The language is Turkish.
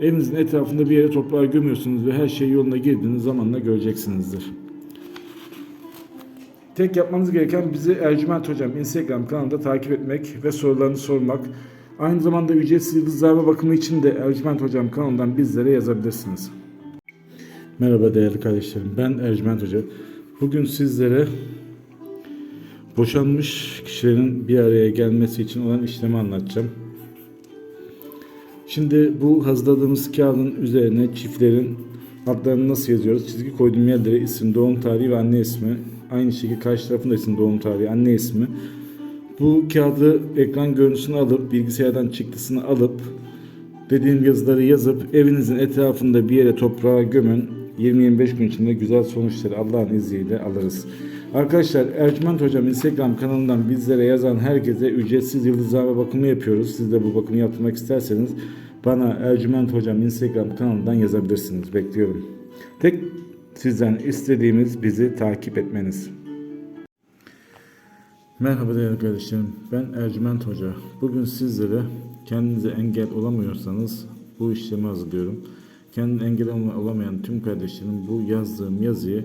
evinizin etrafında bir yere toprağa gömüyorsunuz ve her şey yoluna girdiğiniz zamanla göreceksinizdir. Tek yapmanız gereken bizi Ercüment Hocam Instagram kanalında takip etmek ve sorularını sormak. Aynı zamanda ücretsiz yıldızlarma bakımı için de Ercüment Hocam kanalından bizlere yazabilirsiniz. Merhaba değerli kardeşlerim. Ben Ercüment Hoca. Bugün sizlere boşanmış kişilerin bir araya gelmesi için olan işlemi anlatacağım. Şimdi bu hazırladığımız kağıdın üzerine çiftlerin adlarını nasıl yazıyoruz? Çizgi koyduğum yerlere isim, doğum tarihi ve anne ismi. Aynı şekilde karşı tarafın da isim, doğum tarihi, anne ismi. Bu kağıdı ekran görüntüsünü alıp, bilgisayardan çıktısını alıp, dediğim yazıları yazıp evinizin etrafında bir yere toprağa gömün. 20-25 gün içinde güzel sonuçları Allah'ın izniyle alırız. Arkadaşlar Ercüment Hocam Instagram kanalından bizlere yazan herkese ücretsiz yıldızlama bakımı yapıyoruz. Siz de bu bakımı yaptırmak isterseniz bana Ercüment Hocam Instagram kanalından yazabilirsiniz. Bekliyorum. Tek sizden istediğimiz bizi takip etmeniz. Merhaba değerli kardeşlerim. Ben Ercüment Hoca. Bugün sizlere kendinize engel olamıyorsanız bu işlemi hazırlıyorum. Kendine engel olamayan tüm kardeşlerim bu yazdığım yazıyı